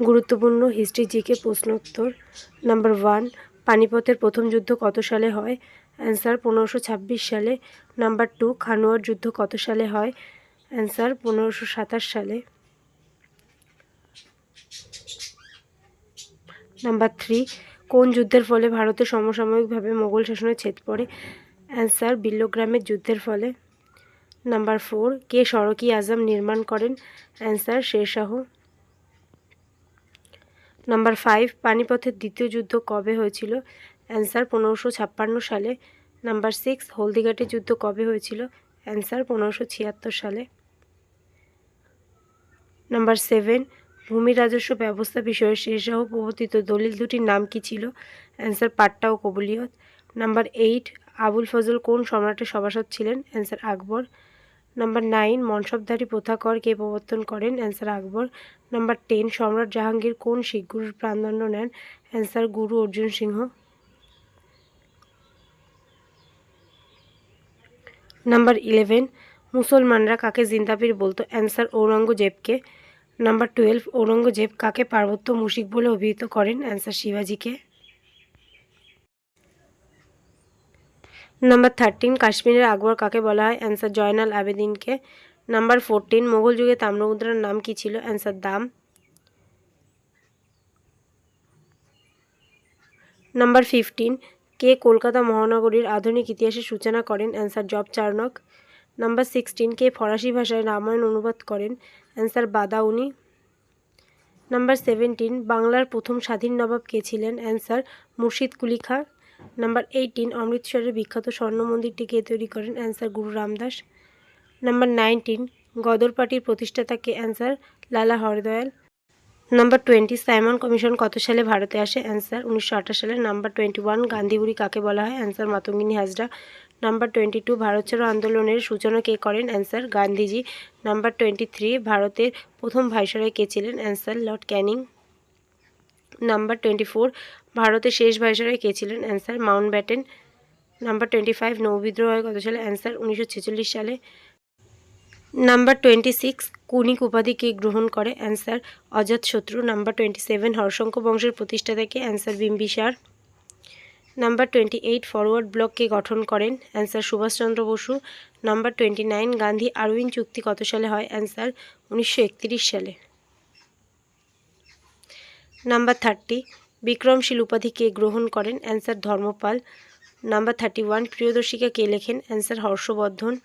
গুরুত্বপূর্ণ history GK প্রশ্নোত্তর number one পানিপথের প্রথম যুদ্ধ কত সালে হয়? অ্যান্সার পনেরোশো সালে। নাম্বার টু খানোয়ার যুদ্ধ কত সালে হয়? অ্যান্সার পনেরোশো সালে। নাম্বার থ্রি কোন যুদ্ধের ফলে ভারতে সমসাময়িকভাবে মোগল শাসনের ছেদ পড়ে? অ্যান্সার বিল্লগ্রামের যুদ্ধের ফলে। নাম্বার ফোর কে সড়কি আজম নির্মাণ করেন? অ্যান্সার শেরশাহ নাম্বার ফাইভ পানিপথের দ্বিতীয় যুদ্ধ কবে হয়েছিল? অ্যান্সার পনেরোশো ছাপ্পান্ন সালে। নাম্বার সিক্স হলদিঘাটের যুদ্ধ কবে হয়েছিল? অ্যান্সার পনেরোশো ছিয়াত্তর সালে। নাম্বার সেভেন ভূমি রাজস্ব ব্যবস্থা বিষয়ে শেরশাহ প্রবর্তিত দলিল দুটির নাম কি ছিল? অ্যান্সার পাট্টা ও কবুলিয়ত। নাম্বার এইট আবুল ফজল কোন সম্রাটের সভাসদ ছিলেন? অ্যান্সার আকবর। নাম্বার নাইন মনসবধারী প্রথা কর কে প্রবর্তন করেন। অ্যান্সার আকবর নাম্বার টেন সম্রাট জাহাঙ্গীর কোন শিখ গুরুর প্রাণদণ্ড নেন? অ্যান্সার গুরু অর্জুন সিংহ নাম্বার ইলেভেন মুসলমানরা কাকে জিন্দাবির বলতো? অ্যান্সার ঔরঙ্গজেবকে নাম্বার টুয়েলভ ঔরঙ্গজেব কাকে পার্বত্য মুশিক বলে অভিহিত করেন? অ্যান্সার শিবাজিকে নাম্বার থার্টিন কাশ্মীরের আকবর কাকে বলা হয়? অ্যান্সার জয়নাল আবেদিনকে নাম্বার ফোরটিন মোগল যুগে তাম্রমুদ্রার নাম কি ছিল? অ্যান্সার দাম। নাম্বার ফিফটিন কে কলকাতা মহানগরীর আধুনিক ইতিহাসের সূচনা করেন? Answer Job Charnock number sixteen কে ফরাসি ভাষায় রামায়ণ অনুবাদ করেন? অ্যান্সার বাদাউনি। নাম্বার সেভেন্টিন বাংলার প্রথম স্বাধীন নবাব কে ছিলেন? Answer Murshid Quli Khan number eighteen অমৃতসরের বিখ্যাত স্বর্ণ মন্দিরটি কে তৈরি করেন? অ্যান্সার গুরু রামদাস। নাম্বার নাইনটিন গদর পার্টির প্রতিষ্ঠাতাকে answer Lala Hardayal. Number twenty Simon commission কত সালে ভারতে আসে? অ্যান্সার উনিশশো আঠাশ সালে। নাম্বার টোয়েন্টি ওয়ান গান্ধীবুড়ি কাকে বলা হয়? Answer Matangini Hazra. Number twenty two Bharat ছাড়ো আন্দোলনের সূচনা কে করেন? Answer Gandhiji. Number twenty three ভারতের প্রথম ভাইসরয় কে ছিলেন? Answer Lord Canning. Number twenty four ভারতের শেষ ভাইসরয় কে ছিলেন? Answer Mountbatten number twenty five নৌবিদ্রোহ হয় কত সালে? অ্যান্সার উনিশশো ছেচল্লিশ সালে। নাম্বার টোয়েন্টি সিক্স কুনিক উপাধি কে গ্রহণ করে? Answer Ajatashatru number twenty seven Haryanka বংশের প্রতিষ্ঠা থেকে answer Bimbisara. Number twenty eight forward ব্লককে গঠন করেন? Answer Subhas Chandra Basu. Number twenty nine Gandhi Irwin চুক্তি কত সালে হয়? অ্যান্সার উনিশশো একত্রিশ সালে। নাম্বার থার্টি বিক্রমশীল উপাধি কে গ্রহণ করেন? Answer Dharmapal. Number thirty one, Priyadarshika কে লেখেন? Answer Harshavardhana.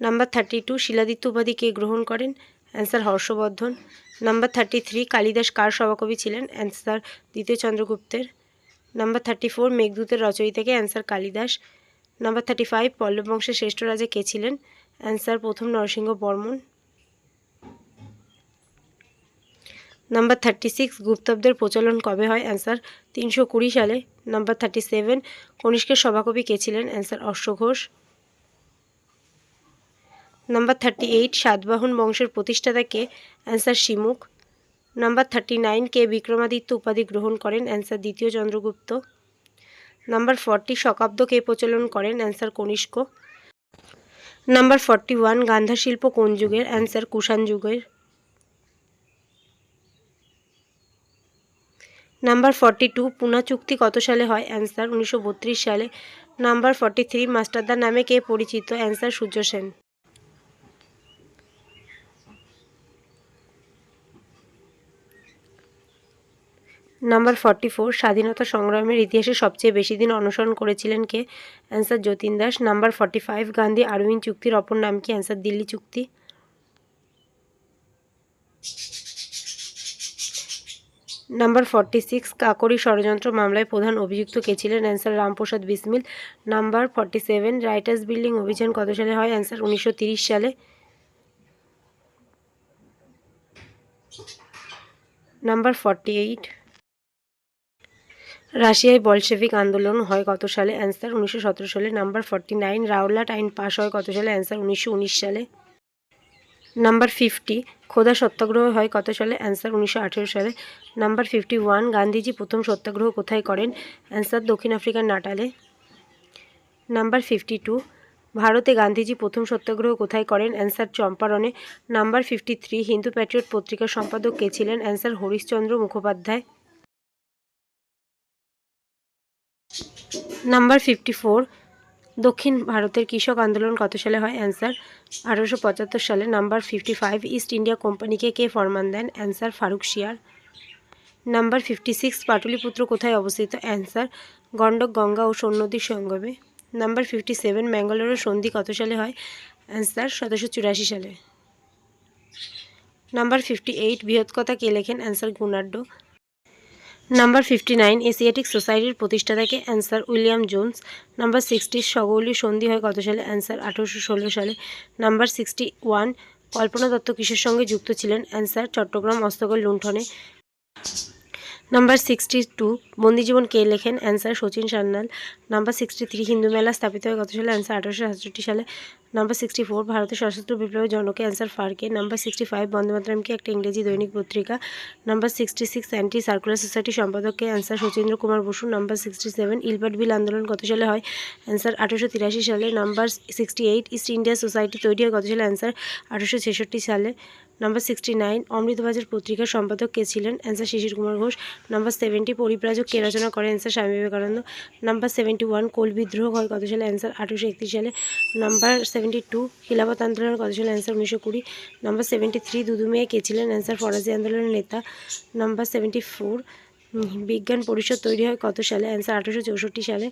Number thirty two, Shiladitya উপাধি কে গ্রহণ করেন? Answer Harshavardhana. Number thirty three, Kalidasa কার সভাকবি ছিলেন? অ্যান্সার দ্বিতীয় চন্দ্রগুপ্তের নাম্বার থার্টি ফোর, মেঘদূতের রচয়িতাকে answer Kalidasa. Number thirty five Pallava বংশের শ্রেষ্ঠ রাজা কে ছিলেন? অ্যান্সার প্রথম Narasimha Varman number thirty six গুপ্তব্দের প্রচলন কবে হয়? অ্যান্সার তিনশো কুড়ি সালে। নাম্বার থার্টি সেভেন কনিষ্কের সভাকবি কে ছিলেন? অ্যান্সার অশ্বঘোষ নাম্বার থার্টি এইট সাতবাহন বংশের প্রতিষ্ঠাতা কে? Answer Simuka number thirty nine কে বিক্রমাদিত্য উপাধি গ্রহণ করেন? অ্যান্সার দ্বিতীয় চন্দ্রগুপ্ত। নাম্বার ফর্টি শকাব্দ কে প্রচলন করেন? Answer Kanishka. Number forty one Gandhara শিল্প কোন যুগের? অ্যান্সার কুষাণ যুগের। নাম্বার ফর্টি টু পুনা চুক্তি কত সালে হয়? অ্যান্সার উনিশশো বত্রিশ সালে। নাম্বার ফর্টি থ্রি মাস্টারদার নামে কে পরিচিত? Answer Surya Sen. Number forty four স্বাধীনতা সংগ্রামের ইতিহাসে সবচেয়ে বেশি দিন অনুসরণ করেছিলেন কে? Answer Jatin Das. Number forty five Gandhi Irwin চুক্তির অপর নাম কি? অ্যান্সার দিল্লি চুক্তি। নাম্বার ফর্টি সিক্স, কাকরি ষড়যন্ত্র মামলায় প্রধান অভিযুক্ত কে ছিলেন? Answer Ramprasad Bismil. Number forty seven, Writers Building অভিযান কত সালে হয়? অ্যান্সার উনিশশো সালে। নাম্বার ফর্টি এইট, রাশিয়ায় বলশেভিক আন্দোলন হয় কত সালে? অ্যান্সার উনিশশো সতেরো সালে। নাম্বার ফর্টি নাইন, রাওলাট আইন পাশ হয় কত সালে? অ্যান্সার উনিশশো উনিশ সালে। নাম্বার ফিফটি, খোদা সত্যাগ্রহ হয় কত সালে? অ্যান্সার উনিশশো আঠেরো সালে। নাম্বার ফিফটি ওয়ান, গান্ধীজি প্রথম সত্যাগ্রহ কোথায় করেন? অ্যান্সার দক্ষিণ আফ্রিকার নাটালে। নাম্বার ফিফটি টু, ভারতে গান্ধীজি প্রথম সত্যাগ্রহ কোথায় করেন? Answer চম্পারণে। Number fifty three, Hindu Patriot পত্রিকার সম্পাদক কে ছিলেন? Answer Harishchandra Mukhopadhyay. Number fifty four দক্ষিণ ভারতের কৃষক আন্দোলন কত সালে হয়? অ্যান্সার আঠারোশো পঁচাত্তর সালে। Number fifty five East India কোম্পানিকে কে ফরমান দেন? Answer Farrukh Siyar number fifty six Pataliputra কোথায় অবস্থিত? অ্যান্সার গণ্ডক গঙ্গা ও সোন নদীর সঙ্গমে। নাম্বার ফিফটি সেভেন ম্যাঙ্গালোরের সন্ধি কত সালে হয়? অ্যান্সার সতেরোশো চুরাশি সালে। নাম্বার ফিফটি এইট বৃহৎকথা কে লেখেন? Answer Gunadhya. Number fifty nine Asiatic সোসাইটির প্রতিষ্ঠাতাকে অ্যান্সার উইলিয়াম জোন্স নাম্বার সিক্সটির সগৌলি সন্ধি হয় কত সালে অ্যান্সার আঠারোশো ষোলো সালে number sixty one Kalpana Datta কিসের সঙ্গে যুক্ত ছিলেন অ্যান্সার চট্টগ্রাম অস্তগর লুণ্ঠনে নাম্বার সিক্সটি টু বন্দিজীবন কে লেখেন answer Sachin Sanyal number sixty three Hindu Mela স্থাপিত হয় কত সালে অ্যান্সার আঠারোশো সাতষট্টি সালে নাম্বার সিক্সটি ফোর ভারতের সশস্ত্র বিপ্লবের জনকে answer ফারকে number sixty five Bande মাতরমকে একটা ইংরেজি দৈনিক পত্রিকা number sixty six anti circular society সম্পাদককে answer Sachindra Kumar Basu number sixty seven Ilbert bill আন্দোলন কত সালে হয় অ্যান্সার আঠারোশো তিরাশি সালে number sixty eight East India society তৈরি হয় কত সালে অ্যান্সার আঠারোশো ছেষট্টি সালে নাম্বার সিক্সটি নাইন অমৃতবাজার পত্রিকার সম্পাদক কে ছিলেন answer Shishir Kumar Ghosh number seventy Paribrajak কে রচনা করে answer Swami Vivekananda number seventy one Kol বিদ্রোহ হয় কত সালে অ্যান্সার আঠারোশো একত্রিশ সালে নাম্বার সেভেন্টি টু খিলাফত আন্দোলনের কত সালে অ্যান্সার উনিশশো কুড়ি। নাম্বার সেভেন্টি থ্রি দুদু মেয়ে কে ছিলেন অ্যান্সার ফরাজি আন্দোলনের নেতা। নাম্বার সেভেন্টি ফোর বিজ্ঞান পরিষদ তৈরি হয় কত সালে? অ্যান্সার আঠারোশো চৌষট্টি সালে।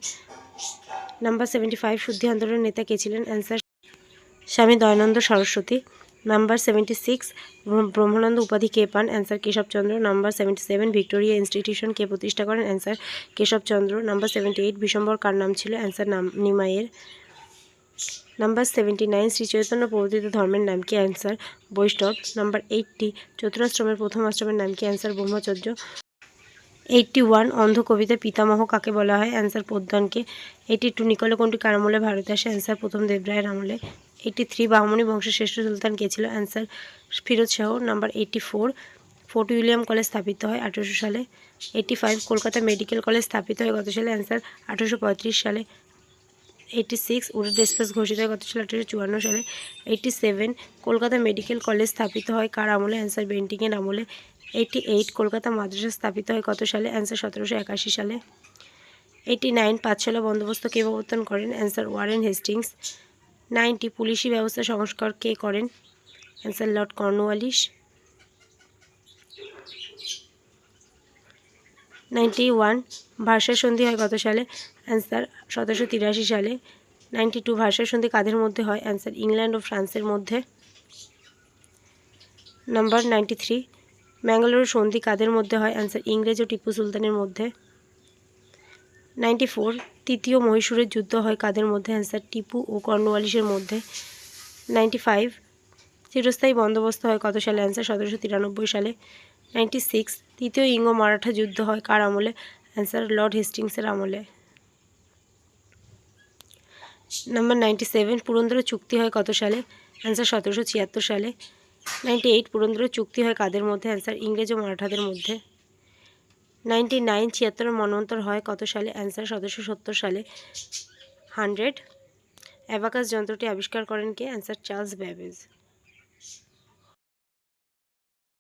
নাম্বার সেভেন্টি ফাইভ শুদ্ধি আন্দোলনের নেতা কে ছিলেন answer Swami Dayananda Saraswati. Number seventy six Brahmananda উপাধি কে পান? Answer Keshabchandra number seventy seven Victoria institution কে প্রতিষ্ঠা করেন? Answer Keshabchandra number seventy eight Bishambhar কার নাম ছিল? অ্যান্সার নাম নিমাইয়ের। Number seventy nine Shri Chaitanya প্রবর্তিত ধর্মের নাম কি? অ্যান্সার বৈষ্ণব। নাম্বার এইটটি, চতুরাশ্রমের প্রথম আশ্রমের নাম কি? অ্যান্সার ব্রহ্মচর্য। এইটটি ওয়ান, অন্ধ কবিতা পিতামহ কাকে বলা হয়? অ্যান্সার পোদ্দানকে এইটি টু নিকলে কোনটি কার আমলে ভারতে আসে। অ্যান্সার প্রথম দেবরায়ের আমলে। এইটটি থ্রি বাহমনি বংশের শ্রেষ্ঠ সুলতান কে ছিল? Answer Firoz Shah. Number eighty four, fort William college স্থাপিত হয় আঠেরোশো সালে। Eighty five, Kolkata medical college স্থাপিত হয় কত সালে। অ্যান্সার আঠেরোশো পঁয়ত্রিশ সালে। এইটটি সিক্স উডেড এক্সপ্রেস ঘোষিত কত সালে আঠেরোশো চুয়ান্ন সালে। Eighty seven Kolkata medical college স্থাপিত হয়। কার আমলে? অ্যান্সার বেন্টিংয়ের আমলে। এইটি এইট কলকাতা মাদ্রাসা স্থাপিত হয় কত সালে। অ্যান্সার সতেরোশো একাশি সালে। এইটি নাইন পাঁচশালা বন্দোবস্ত কে প্রবর্তন করেন? অ্যান্সার ওয়ারেন হেস্টিংস নাইনটি পুলিশি ব্যবস্থা সংস্কার কে করেন? Answer Lord Cornwallis ninety one ভাষা সন্ধি হয় কত সালে? অ্যান্সার সতেরোশো তিরাশি সালে। নাইনটি টু ভাষা সন্ধি কাদের মধ্যে হয়? অ্যান্সার ইংল্যান্ড ও ফ্রান্সের মধ্যে। নাম্বার নাইনটি থ্রি ম্যাঙ্গালোর সন্ধি কাদের মধ্যে হয়? অ্যান্সার ইংরেজ ও টিপু সুলতানের মধ্যে। নাইনটি ফোর, তৃতীয় মহীশূরের যুদ্ধ হয় কাদের মধ্যে? অ্যান্সার টিপু ও কর্নওয়ালিসের মধ্যে। নাইনটি ফাইভ, চিরস্থায়ী বন্দোবস্ত হয় কত সালে? অ্যান্সার সতেরোশো তিরানব্বই সালে। নাইনটি সিক্স তৃতীয় ইঙ্গ মারাঠা যুদ্ধ হয় কার আমলে? অ্যান্সার লর্ড হেস্টিংসের আমলে। নাম্বার নাইনটি সেভেন পুরন্দর চুক্তি হয় কত সালে? অ্যান্সার সতেরোশো ছিয়াত্তর সালে। নাইনটি এইট পুরন্দর চুক্তি হয় কাদের মধ্যে? অ্যান্সার ইংরেজ ও মারাঠাদের মধ্যে। নাইনটি নাইন ছিয়াত্তরের মন্বন্তর হয় কত সালে? অ্যান্সার সতেরোশো সত্তর সালে। হান্ড্রেড অ্যাবাকাস যন্ত্রটি আবিষ্কার করেন কে? Answer Charles Babbage